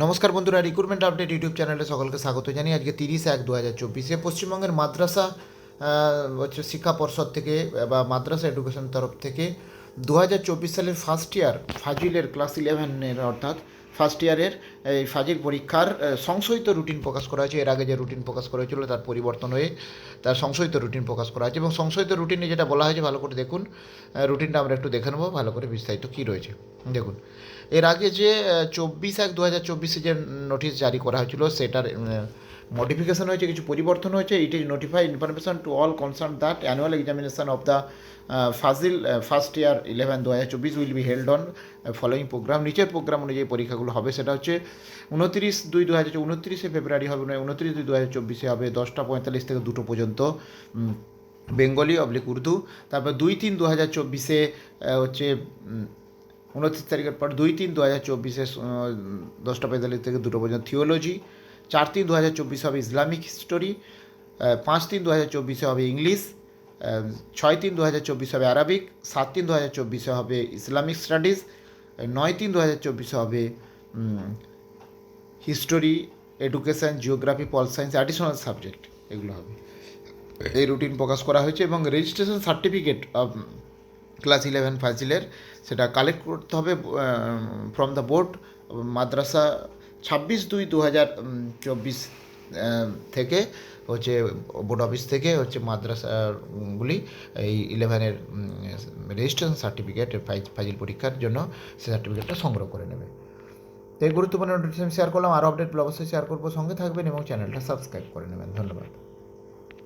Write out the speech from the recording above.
নমস্কার বন্ধুরা recruitment update YouTube চ্যানেলে সকলকে স্বাগত জানিয়ে আজকে তিরিশ এক দু হাজার চব্বিশে পশ্চিমবঙ্গের মাদ্রাসা হচ্ছে শিক্ষা পর্ষদ থেকে বা মাদ্রাসা এডুকেশন তরফ থেকে দু হাজার চব্বিশ সালের ফার্স্ট ইয়ার ফাজিলের ক্লাস ইলেভেনের অর্থাৎ ফার্স্ট ইয়ারের এই ফাজিল পরীক্ষার সংশোধিত রুটিন প্রকাশ করা হয়েছে। এর আগে যে রুটিন প্রকাশ করা হয়েছিল, তার পরিবর্তন হয়ে তার সংশোধিত রুটিন প্রকাশ করা হয়েছে। এবং সংশোধিত রুটিনে যেটা বলা হয়েছে, ভালো করে দেখুন। রুটিনটা আমরা একটু দেখে নেব, ভালো করে বিস্তারিত কী রয়েছে। দেখুন, এর আগে যে চব্বিশ এক দু হাজার চব্বিশে যে নোটিশ জারি করা হয়েছিল, সেটার মডিফিকেশন হয়েছে, কিছু পরিবর্তন হয়েছে। It is notify information to all concern that annual examination of the Fazil first year eleven দু হাজার চব্বিশ will be held on following program নিচের প্রোগ্রাম অনুযায়ী পরীক্ষাগুলো হবে, সেটা হচ্ছে উনত্রিশ দুই দু হাজার উনত্রিশে ফেব্রুয়ারি হবে না উনত্রিশ দুই দু হাজার চব্বিশে হবে, দশটা পঁয়তাল্লিশ থেকে দুটো পর্যন্ত বেঙ্গলি, অবলিক উর্দু। তারপর দুই তিন দু হাজার চব্বিশে হচ্ছে উনত্রিশ তারিখের পর দুই তিন দু হাজার চব্বিশে দশটা পঁয়তাল্লিশ থেকে দুটো পর্যন্ত থিওলজি চার তিন দু হাজার চব্বিশে হবে ইসলামিক হিস্টোরি পাঁচ তিন দু হাজার চব্বিশে হবে ইংলিশ। ছয় তিন দু হাজার চব্বিশে হবে আরবিক, সাত তিন দু হাজার চব্বিশে হবে ইসলামিক স্টাডিজ, নয় তিন দু হাজার চব্বিশে হবে history, education, geography, pol science, additional subject এগুলো হবে। এই রুটিন প্রকাশ করা হয়েছে এবং রেজিস্ট্রেশন সার্টিফিকেট ক্লাস ইলেভেন ফাজিলের সেটা কালেক্ট করতে হবে ফ্রম দ্য বোর্ড, মাদ্রাসা, ছাব্বিশ দুই দু হাজার চব্বিশ থেকে হচ্ছে বোর্ড অফিস থেকে হচ্ছে মাদ্রাসাগুলি এই ইলেভেনের রেজিস্ট্রেশন সার্টিফিকেট ফাইজিল পরীক্ষার জন্য সে সার্টিফিকেটটা সংগ্রহ করে নেবে। এই গুরুত্বপূর্ণ নোটিফিকেশন শেয়ার করলাম। আরও আপডেট অবশ্যই শেয়ার করব। সঙ্গে থাকবেন এবং চ্যানেলটা সাবস্ক্রাইব করে নেবেন। ধন্যবাদ।